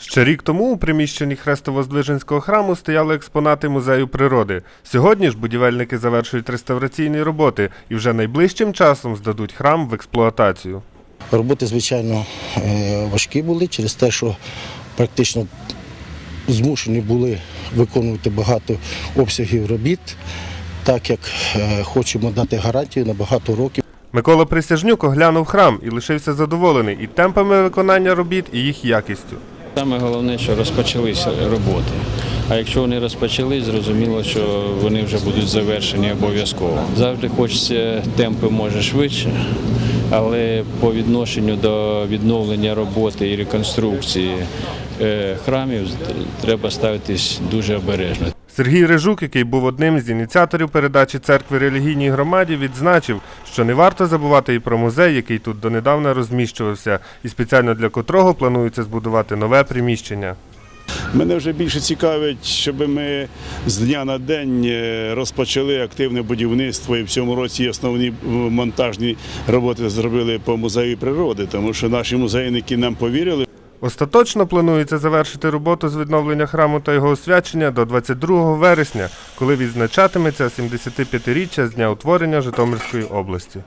Ще рік тому у приміщенні Хрестово-Здвиженського храму стояли експонати музею природи. Сьогодні ж будівельники завершують реставраційні роботи і вже найближчим часом здадуть храм в експлуатацію. Роботи, звичайно, е, важкі були через те, що практично змушені були виконувати багато обсягів робіт, так як е, хочемо дати гарантію на багато років. Микола Присяжнюк оглянув храм і лишився задоволений і темпами виконання робіт, і їх якістю. Саме головне, що розпочалися роботи. А якщо вони розпочались, зрозуміло, що вони вже будуть завершені обов'язково. Завжди хочеться темпи може швидше, але по відношенню до відновлення роботи і реконструкції е, храмів треба ставитись дуже обережно. Сергій Режук, який був одним з ініціаторів передачі церкви релігійній громаді, відзначив, що не варто забувати і про музей, який тут донедавна розміщувався, і спеціально для котрого планується збудувати нове приміщення. Мене вже більше цікавить, щоб ми з дня на день е, розпочали активне будівництво і в цьому році основні е, монтажні роботи зробили по музею природи, тому що наші музейники нам повірили. Остаточно планується завершити роботу з відновлення храму та його освячення до 22 вересня, коли відзначатиметься 75-річчя з дня утворення Житомирської області.